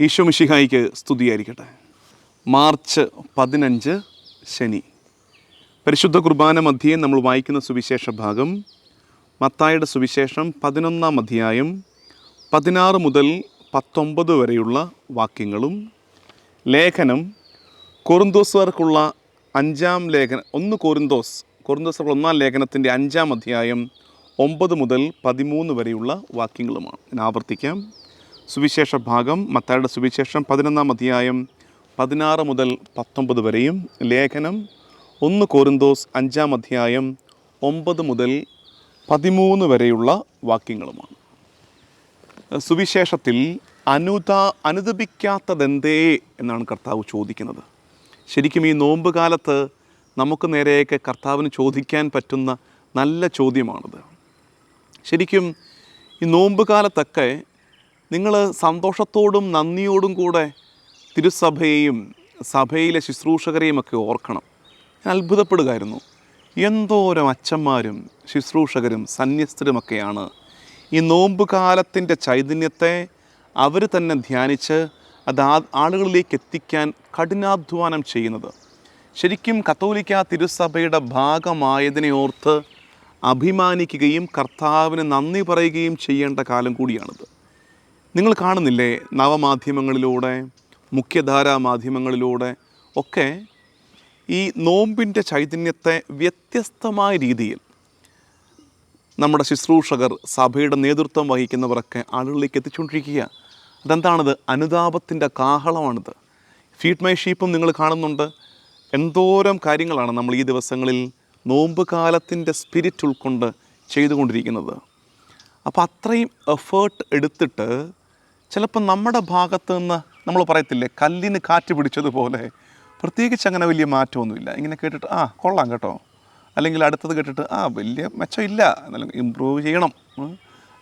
ഈശോ മിഷിഹായിക്ക് സ്തുതിയായിരിക്കട്ടെ. മാർച്ച് പതിനഞ്ച് ശനി. പരിശുദ്ധ കുർബാന മധ്യേ നമ്മൾ വായിക്കുന്ന സുവിശേഷ ഭാഗം മത്തായുടെ സുവിശേഷം പതിനൊന്നാം അധ്യായം പതിനാറ് മുതൽ പത്തൊമ്പത് വരെയുള്ള വാക്യങ്ങളും ലേഖനം കൊറിന്തോസുകാർക്കുള്ള അഞ്ചാം ലേഖനം ഒന്ന് കോറിന്തോസ് കോറിന്തോസുകാർക്കുള്ള ഒന്നാം ലേഖനത്തിന്റെ അഞ്ചാം അധ്യായം ഒമ്പത് മുതൽ പതിമൂന്ന് വരെയുള്ള വാക്യങ്ങളുമാണ്. ഞാൻ ആവർത്തിക്കാം. സുവിശേഷ ഭാഗം മത്തായുടെ സുവിശേഷം പതിനൊന്നാം അധ്യായം പതിനാറ് മുതൽ പത്തൊമ്പത് വരെയും ലേഖനം ഒന്ന് കോരിന്തോസ് അഞ്ചാം അധ്യായം ഒമ്പത് മുതൽ പതിമൂന്ന് വരെയുള്ള വാക്യങ്ങളുമാണ്. സുവിശേഷത്തിൽ അനുത അനുദപിക്കാത്തതെന്തേ എന്നാണ് കർത്താവ് ചോദിക്കുന്നത്. ശരിക്കും ഈ നോമ്പ് കാലത്ത് നമുക്ക് നേരെയൊക്കെ കർത്താവിന് ചോദിക്കാൻ പറ്റുന്ന നല്ല ചോദ്യമാണിത്. ശരിക്കും ഈ നോമ്പ് കാലത്തൊക്കെ നിങ്ങൾ സന്തോഷത്തോടും നന്ദിയോടും കൂടെ തിരുസഭയെയും സഭയിലെ ശുശ്രൂഷകരെയും ഒക്കെ ഓർക്കണം. ഞാൻ അത്ഭുതപ്പെടുകയായിരുന്നു. എന്തോരം അച്ഛന്മാരും ശുശ്രൂഷകരും സന്യസ്തരുമൊക്കെയാണ്. ഈ നോമ്പ് കാലത്തിന്റെ ചൈതന്യത്തെ അവർ തന്നെ ധ്യാനിച്ച് അത് ആളുകളിലേക്ക് എത്തിക്കാൻ കഠിനാധ്വാനം ചെയ്യുന്നത്. ശരിക്കും കത്തോലിക്ക തിരുസഭയുടെ ഭാഗമായതിനെ ഓർത്ത് അഭിമാനിക്കുകയും കർത്താവിന് നന്ദി പറയുകയും ചെയ്യേണ്ട കാലം കൂടിയാണിത്. നിങ്ങൾ കാണുന്നില്ലേ നവമാധ്യമങ്ങളിലൂടെ മുഖ്യധാരാ മാധ്യമങ്ങളിലൂടെ ഒക്കെ ഈ നോമ്പിന്റെ ചൈതന്യത്തെ വ്യത്യസ്തമായ രീതിയിൽ നമ്മുടെ ശുശ്രൂഷകർ സഭയുടെ നേതൃത്വം വഹിക്കുന്നവരൊക്കെ ആളുകളിലേക്ക് എത്തിച്ചുകൊണ്ടിരിക്കുക അതെന്താണത്? അനുതാപത്തിന്റെ കാഹളമാണിത്. ഫീഡ് മൈ ഷീപ്പും നിങ്ങൾ കാണുന്നുണ്ട്. എന്തോരം കാര്യങ്ങളാണ് നമ്മൾ ഈ ദിവസങ്ങളിൽ നോമ്പ് കാലത്തിന്റെ സ്പിരിറ്റ് ഉൾക്കൊണ്ട് ചെയ്തുകൊണ്ടിരിക്കുന്നത്. അപ്പോൾ അത്രയും എഫേർട്ട് എടുത്തിട്ട് ചിലപ്പോൾ നമ്മുടെ ഭാഗത്ത് നിന്ന് നമ്മൾ പറയത്തില്ലേ കല്ലിന് കാറ്റ് പിടിച്ചതുപോലെ. പ്രത്യേകിച്ച് അങ്ങനെ വലിയ മാറ്റമൊന്നുമില്ല. ഇങ്ങനെ കേട്ടിട്ട് ആ കൊള്ളാം കേട്ടോ. അല്ലെങ്കിൽ അടുത്തത് കേട്ടിട്ട് ആ വലിയ മെച്ചമില്ല. എന്നാലും ഇമ്പ്രൂവ് ചെയ്യണം.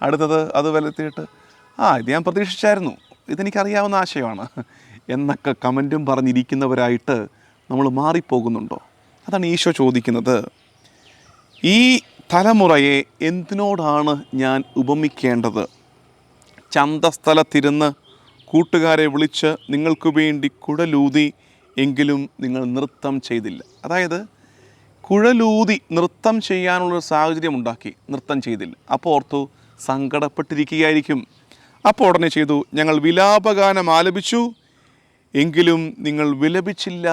അടുത്തത് അത് വലത്തിയിട്ട് ആ ഇത് ഞാൻ പ്രതീക്ഷിച്ചായിരുന്നു. ഇതെനിക്കറിയാവുന്ന ആശയമാണ്. എന്നൊക്കെ കമന്റും പറഞ്ഞിരിക്കുന്നവരായിട്ട് നമ്മൾ മാറിപ്പോകുന്നുണ്ടോ? അതാണ് ഈശോ ചോദിക്കുന്നത്. ഈ തലമുറയെ എന്തിനോടാണ് ഞാൻ ഉപമിക്കേണ്ടത്? ചന്തസ്ഥലത്തിരുന്ന് കൂട്ടുകാരെ വിളിച്ച് നിങ്ങൾക്ക് വേണ്ടി കുഴലൂതി എങ്കിലും നിങ്ങൾ നൃത്തം ചെയ്തില്ല. അതായത് കുഴലൂതി നൃത്തം ചെയ്യാനുള്ളൊരു സാഹചര്യം ഉണ്ടാക്കി നൃത്തം ചെയ്തില്ല. അപ്പോൾ ഓർത്തു സങ്കടപ്പെട്ടിരിക്കുകയായിരിക്കും. അപ്പോൾ ഉടനെ ചെയ്തു ഞങ്ങൾ വിലാപഗാനം ആലപിച്ചു എങ്കിലും നിങ്ങൾ വിലപിച്ചില്ല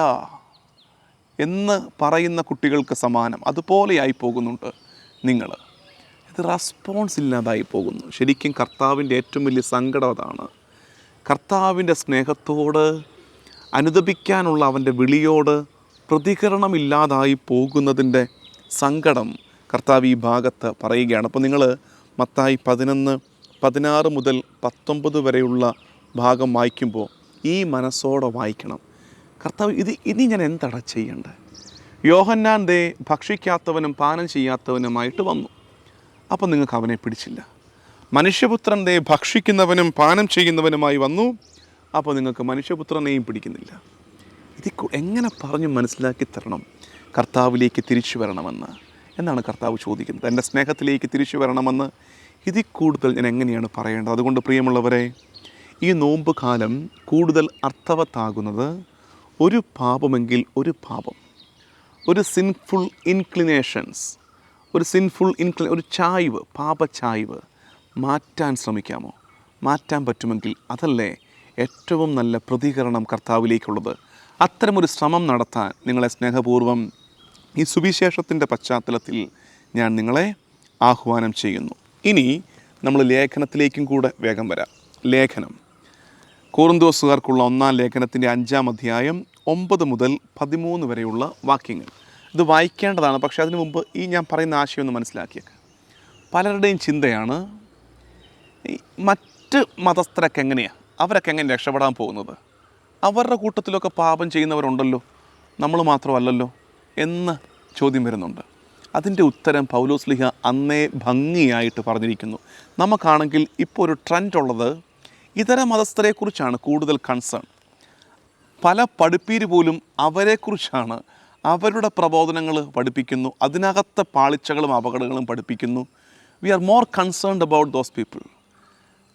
എന്ന് പറയുന്ന കുട്ടികൾക്ക് സമാനം അതുപോലെയായി പോകുന്നുണ്ട് നിങ്ങൾ ഇത് റെസ്പോൺസ് ഇല്ലാതായി പോകുന്നു. ശരിക്കും കർത്താവിന്റെ ഏറ്റവും വലിയ സങ്കടം അതാണ്. കർത്താവിന്റെ സ്നേഹത്തോട് അനുദപിക്കാനുള്ള അവന്റെ വിളിയോട് പ്രതികരണമില്ലാതായി പോകുന്നതിന്റെ സങ്കടം കർത്താവ് ഈ ഭാഗത്ത് പറയുകയാണ്. അപ്പോൾ നിങ്ങൾ മത്തായി പതിനൊന്ന് പതിനാറ് മുതൽ പത്തൊമ്പത് വരെയുള്ള ഭാഗം വായിക്കുമ്പോൾ ഈ മനസ്സോടെ വായിക്കണം. കർത്താവ് ഇത് ഇനി ഞാൻ എന്താണ് ചെയ്യേണ്ടത്? യോഹന്നാൻ ദേ ഭക്ഷിക്കാത്തവനും പാനം ചെയ്യാത്തവനുമായിട്ട് വന്നു. അപ്പം നിങ്ങൾക്ക് അവനെ പിടിച്ചില്ല. മനുഷ്യപുത്രൻ ദേ ഭക്ഷിക്കുന്നവനും പാനം ചെയ്യുന്നവനുമായി വന്നു. അപ്പോൾ നിങ്ങൾക്ക് മനുഷ്യപുത്രനെയും പിടിക്കുന്നില്ല. ഇത് എങ്ങനെ പറഞ്ഞ് മനസ്സിലാക്കി തരണം? കർത്താവിലേക്ക് തിരിച്ചു വരണമെന്ന്. എന്നാണ് കർത്താവ് ചോദിക്കുന്നത്. എന്റെ സ്നേഹത്തിലേക്ക് തിരിച്ചു വരണമെന്ന്. ഇതിൽ കൂടുതൽ ഞാൻ എങ്ങനെയാണ് പറയേണ്ടത്? അതുകൊണ്ട് പ്രിയമുള്ളവരെ ഈ നോമ്പ് കാലം കൂടുതൽ അർത്ഥവത്താകുന്നത് ഒരു പാപമെങ്കിൽ ഒരു പാപം ഒരു സിൻഫുൾ ഇൻക്ലിനേഷൻസ് ഒരു സിൻഫുൾ ഇൻക്ലി ഒരു ചായ്വ് പാപചായ്വ് മാറ്റാൻ ശ്രമിക്കാമോ? മാറ്റാൻ പറ്റുമെങ്കിൽ അതല്ലേ ഏറ്റവും നല്ല പ്രതികരണം കർത്താവിലേക്കുള്ളത്. അത്തരമൊരു ശ്രമം നടത്താൻ നിങ്ങളെ സ്നേഹപൂർവം ഈ സുവിശേഷത്തിന്റെ പശ്ചാത്തലത്തിൽ ഞാൻ നിങ്ങളെ ആഹ്വാനം ചെയ്യുന്നു. ഇനി നമ്മൾ ലേഖനത്തിലേക്കും കൂടെ വേഗം വരാം. ലേഖനം. കോറുന്തോസുകാർക്കുള്ള ഒന്നാം ലേഖനത്തിന്റെ അഞ്ചാം അധ്യായം ഒമ്പത് മുതൽ പതിമൂന്ന് വരെയുള്ള വാക്യങ്ങൾ. ഇത് വായിക്കേണ്ടതാണ് പക്ഷേ അതിനു മുമ്പ് ഈ ഞാൻ പറയുന്ന ആശയം ഒന്ന് മനസ്സിലാക്കിയേക്ക്. പലരുടെയും ചിന്തയാണ് മറ്റ് മതസ്ഥരൊക്കെ എങ്ങനെയാണ് അവരൊക്കെ എങ്ങനെ രക്ഷപ്പെടാൻ പോകുന്നത്? അവരുടെ കൂട്ടത്തിലൊക്കെ പാപം ചെയ്യുന്നവരുണ്ടല്ലോ നമ്മൾ മാത്രമല്ലല്ലോ എന്ന് ചോദ്യം വരുന്നുണ്ട്. അതിന്റെ ഉത്തരം പൗലോസ് പൗലോസ്ലിഹ അന്നേ ഭംഗിയായിട്ട് പറഞ്ഞിരിക്കുന്നു. നമുക്കാണെങ്കിൽ ഇപ്പോൾ ഒരു ട്രെൻഡ് ഉള്ളത് ഇതര മതസ്ഥരെക്കുറിച്ചാണ് കൂടുതൽ കൺസേൺ പല പഠിപ്പീര് പോലും അവരെക്കുറിച്ചാണ് അവരുടെ പ്രബോധനങ്ങൾ പഠിപ്പിക്കുന്നു. അതിനകത്തെ പാളിച്ചകളും അപകടങ്ങളും പഠിപ്പിക്കുന്നു. We are more concerned about those people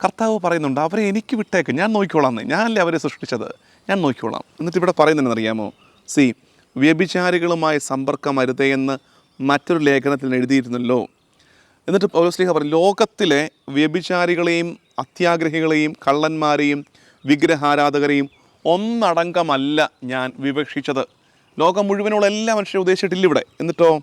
കർത്താവ് പറയുന്നുണ്ട് അവരെ എനിക്ക് വിട്ടേക്ക്. ഞാൻ നോക്കിക്കോളാം. ഞാനല്ലേ അവരെ സൃഷ്ടിച്ചത്? ഞാൻ നോക്കിക്കോളാം. എന്നിട്ട് ഇവിടെ പറയുന്നുണ്ടെന്ന് അറിയാമോ സി വ്യഭിചാരികളുമായി സമ്പർക്കം അരുതേ എന്ന് മറ്റൊരു ലേഖനത്തിൽ എഴുതിയിരുന്നല്ലോ. എന്നിട്ട് പൗലോസ്ലിഹ പറയും ലോകത്തിലെ വ്യഭിചാരികളെയും അത്യാഗ്രഹികളെയും കള്ളന്മാരെയും വിഗ്രഹാരാധകരെയും ഒന്നടങ്കമല്ല ഞാൻ വിവക്ഷിച്ചത്. ലോകം മുഴുവനുള്ള എല്ലാ മനുഷ്യരും ഉദ്ദേശിച്ചിട്ടില്ല ഇവിടെ. എന്നിട്ടോ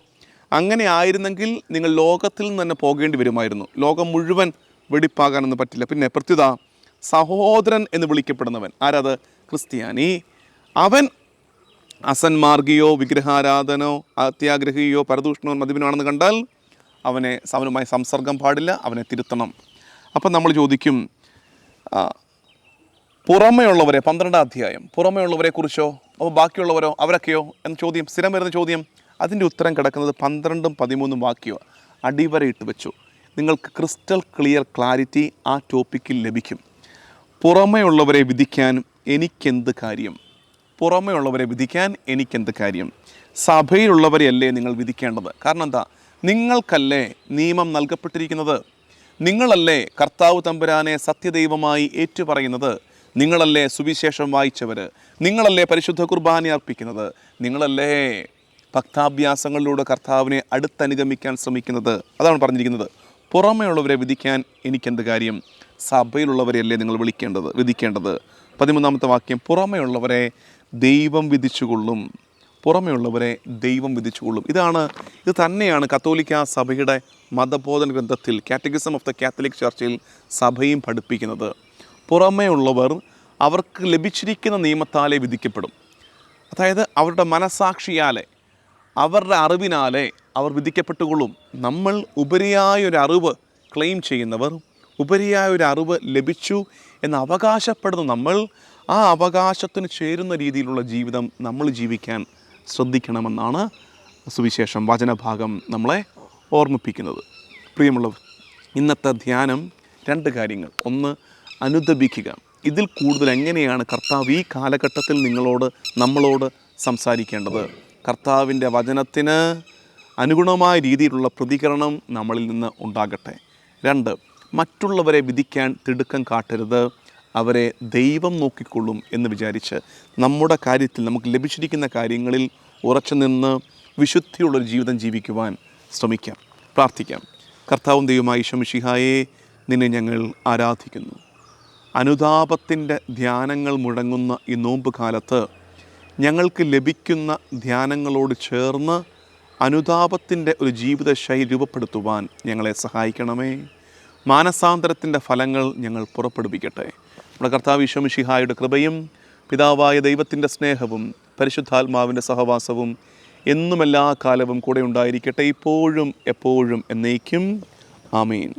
അങ്ങനെ ആയിരുന്നെങ്കിൽ നിങ്ങൾ ലോകത്തിൽ നിന്ന് തന്നെ പോകേണ്ടി വരുമായിരുന്നു. ലോകം മുഴുവൻ വെടിപ്പാകാനൊന്നും പറ്റില്ല. പിന്നെ പ്രത്യുത സഹോദരൻ എന്ന് വിളിക്കപ്പെടുന്നവൻ. ആരത്? ക്രിസ്ത്യാനി. അവൻ അസന്മാർഗിയോ വിഗ്രഹാരാധനോ അത്യാഗ്രഹിയോ പരദൂഷണോ മതിപിനാണെന്ന് കണ്ടാൽ അവനെ അവനുമായി സംസർഗം പാടില്ല അവനെ തിരുത്തണം. അപ്പം നമ്മൾ ചോദിക്കും പുറമേയുള്ളവരെ പന്ത്രണ്ടാം അധ്യായം പുറമെയുള്ളവരെ കുറിച്ചോ? അപ്പോൾ ബാക്കിയുള്ളവരോ അവരൊക്കെയോ എന്ന ചോദ്യം സ്ഥിരം വരുന്ന ചോദ്യം അതിന്റെ ഉത്തരം കിടക്കുന്നത് പന്ത്രണ്ടും പതിമൂന്നും വാക്യോ അടിവരയിട്ട് വെച്ചു. നിങ്ങൾക്ക് ക്രിസ്റ്റൽ ക്ലിയർ ക്ലാരിറ്റി ആ ടോപ്പിക്കിൽ ലഭിക്കും. പുറമേയുള്ളവരെ വിധിക്കാൻ എനിക്കെന്ത് കാര്യം? പുറമേയുള്ളവരെ വിധിക്കാൻ എനിക്കെന്ത് കാര്യം? സഭയിലുള്ളവരെയല്ലേ നിങ്ങൾ വിധിക്കേണ്ടത്? കാരണം എന്താ? നിങ്ങൾക്കല്ലേ നിയമം നൽകപ്പെട്ടിരിക്കുന്നത്? നിങ്ങളല്ലേ കർത്താവ് തമ്പുരാനെ സത്യദൈവമായി ഏറ്റുപറയുന്നത്? നിങ്ങളല്ലേ സുവിശേഷം വായിച്ചവർ നിങ്ങളല്ലേ പരിശുദ്ധ കുർബാന അർപ്പിക്കുന്നത്? നിങ്ങളല്ലേ ഭക്താഭ്യാസങ്ങളിലൂടെ കർത്താവിനെ അടുത്തനുഗമിക്കാൻ ശ്രമിക്കുന്നത്? അതാണ് പറഞ്ഞിരിക്കുന്നത്. പുറമേയുള്ളവരെ വിധിക്കാൻ എനിക്കെന്ത് കാര്യം? സഭയിലുള്ളവരെയല്ലേ നിങ്ങൾ വിളിക്കേണ്ടത് വിധിക്കേണ്ടത്? പതിമൂന്നാമത്തെ വാക്യം പുറമേയുള്ളവരെ ദൈവം വിധിച്ചുകൊള്ളും. പുറമേയുള്ളവരെ ദൈവം വിധിച്ചുകൊള്ളും. ഇതാണ് ഇത് തന്നെയാണ് കത്തോലിക്ക സഭയുടെ മതബോധന ഗ്രന്ഥത്തിൽ കാറ്റഗിസം ഓഫ് ദ കാത്തലിക് ചർച്ചിൽ സഭയും പഠിപ്പിക്കുന്നത്. പുറമേ ഉള്ളവർ അവർക്ക് ലഭിച്ചിരിക്കുന്ന നിയമത്താലേ വിധിക്കപ്പെടും. അതായത് അവരുടെ മനസാക്ഷിയാലെ അവരുടെ അറിവിനാലെ അവർ വിധിക്കപ്പെട്ടുകൊള്ളും. നമ്മൾ ഉപരിയായ ഒരു അറിവ് ക്ലെയിം ചെയ്യുന്നവർ ഉപരിയായ ഒരു അറിവ് ലഭിച്ചു എന്ന് അവകാശപ്പെടുന്ന നമ്മൾ ആ അവകാശത്തിന് ചേരുന്ന രീതിയിലുള്ള ജീവിതം നമ്മൾ ജീവിക്കാൻ ശ്രദ്ധിക്കണമെന്നാണ് സുവിശേഷം വചനഭാഗം നമ്മളെ ഓർമ്മിപ്പിക്കുന്നത്. പ്രിയമുള്ളവർ ഇന്നത്തെ ധ്യാനം രണ്ട് കാര്യങ്ങൾ. ഒന്ന് അനുദപിക്കുക. ഇതിൽ കൂടുതൽ എങ്ങനെയാണ് കർത്താവ് ഈ കാലഘട്ടത്തിൽ നിങ്ങളോട് നമ്മളോട് സംസാരിക്കേണ്ടത്? കർത്താവിന്റെ വചനത്തിന് അനുഗുണമായ രീതിയിലുള്ള പ്രതികരണം നമ്മളിൽ നിന്ന് ഉണ്ടാകട്ടെ. രണ്ട് മറ്റുള്ളവരെ വിധിക്കാൻ തിടുക്കം കാട്ടരുത്. അവരെ ദൈവം നോക്കിക്കൊള്ളും എന്ന് വിചാരിച്ച് നമ്മുടെ കാര്യത്തിൽ നമുക്ക് ലഭിച്ചിരിക്കുന്ന കാര്യങ്ങളിൽ ഉറച്ചു നിന്ന് വിശുദ്ധിയുള്ളൊരു ജീവിതം ജീവിക്കുവാൻ ശ്രമിക്കാം പ്രാർത്ഥിക്കാം. കർത്താവും ദൈവമായി ശമിഷിഹായെ നിന്നെ ഞങ്ങൾ ആരാധിക്കുന്നു. അനുതാപത്തിന്റെ ധ്യാനങ്ങൾ മുടങ്ങുന്ന ഈ നോമ്പ് കാലത്ത് ഞങ്ങൾക്ക് ലഭിക്കുന്ന ധ്യാനങ്ങളോട് ചേർന്ന് അനുതാപത്തിന്റെ ഒരു ജീവിതശൈലി രൂപപ്പെടുത്തുവാൻ ഞങ്ങളെ സഹായിക്കണമേ. മാനസാന്തരത്തിന്റെ ഫലങ്ങൾ ഞങ്ങൾ പുറപ്പെടുവിക്കട്ടെ. നമ്മുടെ കർത്താവ് ഈശോമിഷിഹായുടെ കൃപയും പിതാവായ ദൈവത്തിന്റെ സ്നേഹവും പരിശുദ്ധാത്മാവിന്റെ സഹവാസവും എന്നും എല്ലാ കാലവും കൂടെ ഉണ്ടായിരിക്കട്ടെ. ഇപ്പോഴും എപ്പോഴും എന്നേക്കും. ആമീൻ.